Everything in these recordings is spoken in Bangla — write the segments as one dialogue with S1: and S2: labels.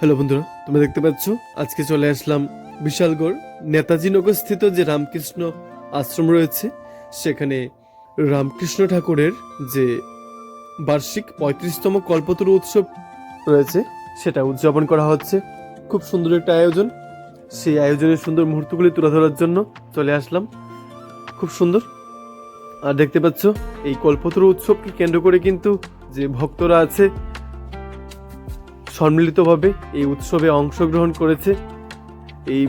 S1: হ্যালো বন্ধুরা, তোমরা দেখতে পাচ্ছ? আজকে চলে আসলাম বিশালগড়, নেতাজি নগর স্থিত যে রামকৃষ্ণ আশ্রম রয়েছে, সেখানে রামকৃষ্ণ ঠাকুরের যে বার্ষিক পঁয়ত্রিশতম কল্পতরু উৎসব রয়েছে, সেটা উদযাপন করা হচ্ছে। খুব সুন্দর একটা আয়োজন। সেই আয়োজনের সুন্দর মুহূর্তগুলি তুলে ধরার জন্য চলে আসলাম। খুব সুন্দর। আর দেখতে পাচ্ছ, এই কল্পতরু উৎসবকে কেন্দ্র করে কিন্তু যে ভক্তরা আছে সম্মিলিতভাবে এই উৎসবে অংশগ্রহণ করেছে। এই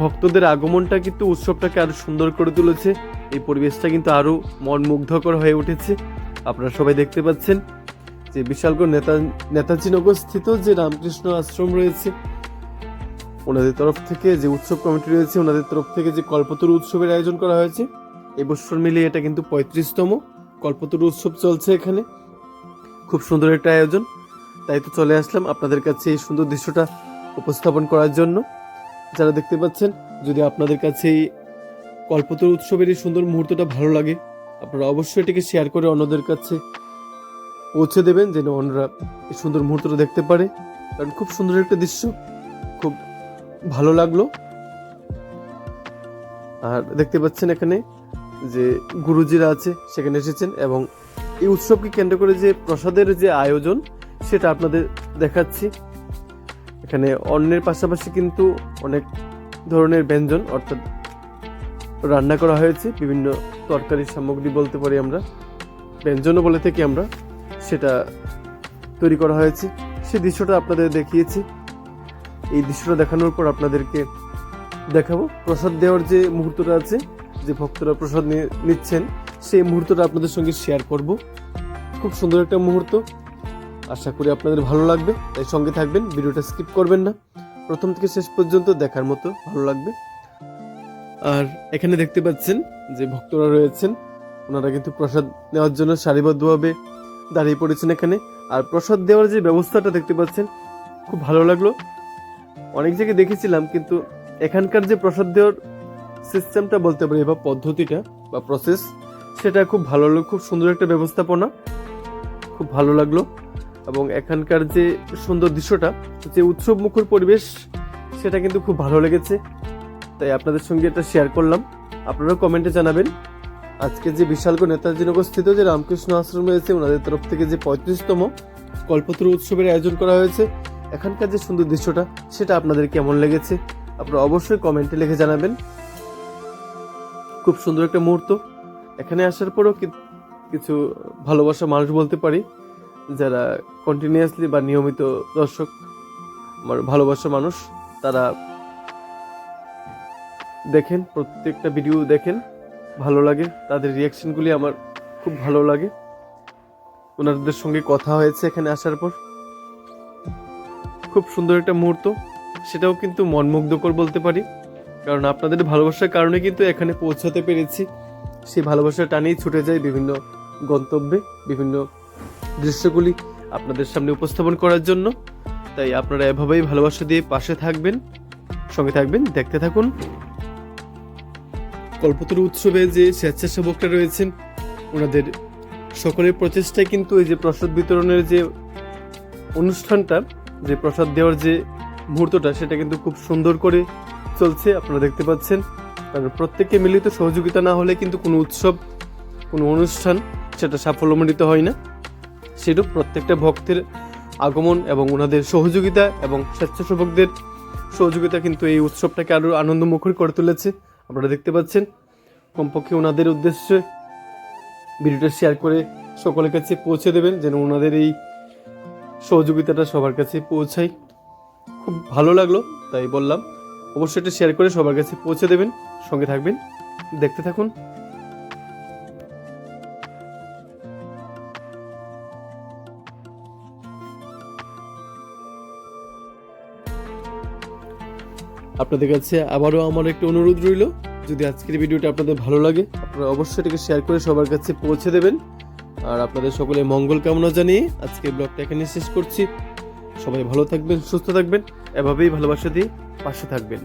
S1: ভক্তদের আগমনটা কিন্তু উৎসবটাকে আরও সুন্দর করে তুলেছে। এই পরিবেশটা কিন্তু আরও মন মুগ্ধকর হয়ে উঠেছে। আপনারা সবাই দেখতে পাচ্ছেন যে বিশালগড় নেতা নেতাজি নগর স্থিত যে রামকৃষ্ণ আশ্রম রয়েছে, ওনাদের তরফ থেকে যে উৎসব কমিটি রয়েছে, ওনাদের তরফ থেকে যে কল্পতরু উৎসবের আয়োজন করা হয়েছে, এবছর মিলিয়ে এটা কিন্তু পঁয়ত্রিশতম কল্পতরু উৎসব চলছে এখানে। খুব সুন্দর একটা আয়োজন। তাই তো চলে আসলাম আপনাদের কাছে এই সুন্দর দৃশ্যটা উপস্থাপন করার জন্য। যারা দেখতে পাচ্ছেন, যদি আপনাদের কাছে এই কল্পতরু উৎসবের এই সুন্দর মুহূর্তটা ভালো লাগে, আপনারা অবশ্যই এটিকে শেয়ার করে অন্যদের কাছে পৌঁছে দেবেন, যেন অন্যরা এই সুন্দর মুহূর্তটা দেখতে পারে। কারণ খুব সুন্দর একটা দৃশ্য, খুব ভালো লাগল। আর দেখতে পাচ্ছেন এখানে যে গুরুজিরা আছে, সেখানে এসেছেন এবং এই উৎসবকে কেন্দ্র করে যে প্রসাদের যে আয়োজন সেটা আপনাদের দেখাচ্ছি। এখানে অন্যের পাশাপাশি কিন্তু অনেক ধরনের ব্যঞ্জন, অর্থাৎ রান্না করা হয়েছে। বিভিন্ন তরকারি সামগ্রী বলতে পারি আমরা। ব্যঞ্জনও বলে থাকি আমরা, সেটা তৈরি করা হয়েছে। সেই দৃশ্যটা আপনাদের দেখিয়েছি। এই দৃশ্যটা দেখানোর পর আপনাদেরকে দেখাবো। প্রসাদ দেওয়ার যে মুহূর্তটা আছে, যে ভক্তরা প্রসাদ নিচ্ছেন, সেই মুহূর্তটা আপনাদের সঙ্গে শেয়ার করব। খুব সুন্দর একটা মুহূর্ত। আশা করি আপনাদের ভালো লাগবে। তাই সঙ্গে থাকবেন, ভিডিওটা স্কিপ করবেন না। প্রথম থেকে শেষ পর্যন্ত দেখার মতো ভালো লাগবে। আর এখানে দেখতে পাচ্ছেন যে ভক্তরা রয়েছেন। ওনারা কিন্তু প্রসাদ নেওয়ার জন্য সারিবদ্ধভাবে দাঁড়িয়ে পড়েছেন এখানে। আর প্রসাদ দেওয়ার যে ব্যবস্থাটা দেখতে পাচ্ছেন, খুব ভালো লাগল। অনেক জায়গায় দেখেছিলাম, কিন্তু এখানকার যে প্রসাদ দেওয়ার সিস্টেমটা বলতে পারি বা পদ্ধতিটা বা প্রসেস সেটা খুব ভালো লাগল। খুব সুন্দর একটা ব্যবস্থাপনা। খুব ভালো লাগল। এবং এখানকার যে সুন্দর দৃশ্যটা, যে উৎসব মুখর পরিবেশ, সেটা কিন্তু খুব ভালো লেগেছে। তাই আপনাদের সঙ্গে এটা শেয়ার করলাম। আপনারাও কমেন্টে জানাবেন। আজকে যে বিশালগড় নেতাজি নগর স্থিত যে রামকৃষ্ণ আশ্রম রয়েছে, ওনাদের তরফ থেকে যে পঁয়ত্রিশতম কল্পতরু উৎসবের আয়োজন করা হয়েছে, এখানকার যে সুন্দর দৃশ্যটা, সেটা আপনাদের কেমন লেগেছে? আপনারা অবশ্যই কমেন্টে লিখে জানাবেন। খুব সুন্দর একটা মুহূর্ত। এখানে আসার পরও কিছু ভালোবাসা মানুষ বলতে পারি। যারা কন্টিনিউয়াসলি বা নিয়মিত দর্শক, আমার ভালোবাসা মানুষ, তারা দেখেন, প্রত্যেকটা ভিডিও দেখেন, ভালো লাগে। তাদের রিয়াকশনগুলি আমার খুব ভালো লাগে। ওনাদের সঙ্গে কথা হয়েছে এখানে আসার পর। খুব সুন্দর একটা মুহূর্ত। সেটাও কিন্তু মনমুগ্ধকর বলতে পারি। কারণ আপনাদের ভালোবাসার কারণে কিন্তু এখানে পৌঁছাতে পেরেছি। সেই ভালোবাসার টানেই ছুটে যায় বিভিন্ন গন্তব্যে, বিভিন্ন দৃশ্যগুলি আপনাদের সামনে উপস্থাপন করার জন্য। তাই আপনারা এভাবেই ভালোবাসা দিয়ে পাশে থাকবেন, সঙ্গে থাকবেন, দেখতে থাকুন। কল্পতরু উৎসবে যে স্বেচ্ছাসেবকরা রয়েছেন, ওনাদের সকলের প্রচেষ্টায় কিন্তু এই যে প্রসাদ বিতরণের যে অনুষ্ঠানটা, যে প্রসাদ দেওয়ার যে মুহূর্তটা, সেটা কিন্তু খুব সুন্দর করে চলছে, আপনারা দেখতে পাচ্ছেন। কারণ প্রত্যেককে মিলিত সহযোগিতা না হলে কিন্তু কোনো উৎসব, কোনো অনুষ্ঠান সেটা সাফল্যমণ্ডিত হয় না। সেরূপ প্রত্যেকটা ভক্তের আগমন এবং ওনাদের সহযোগিতা এবং স্বেচ্ছাসেবকদের সহযোগিতা কিন্তু এই উৎসবটাকে আরও আনন্দমুখর করে তুলেছে। আপনারা দেখতে পাচ্ছেন, কমপক্ষে ওনাদের উদ্দেশ্যে ভিডিওটা শেয়ার করে সকলের কাছে পৌঁছে দেবেন, যেন ওনাদের এই সহযোগিতাটা সবার কাছে পৌঁছায়। খুব ভালো লাগল, তাই বললাম। অবশ্যই এটা শেয়ার করে সবার কাছে পৌঁছে দেবেন। সঙ্গে থাকবেন, দেখতে থাকুন। আপনাদের কাছে আবারও আমার একটা অনুরোধ রইল। যদি আজকের ভিডিওটা আপনাদের ভালো লাগে, আপনারা অবশ্যই এটাকে শেয়ার করে সবার কাছে পৌঁছে দেবেন। আর আপনাদের সকলে মঙ্গল কামনা জানিয়ে আজকের ব্লগটা এখানে শেষ করছি। সবাই ভালো থাকবেন, সুস্থ থাকবেন, এভাবেই ভালোবাসা দিয়ে পাশে থাকবেন।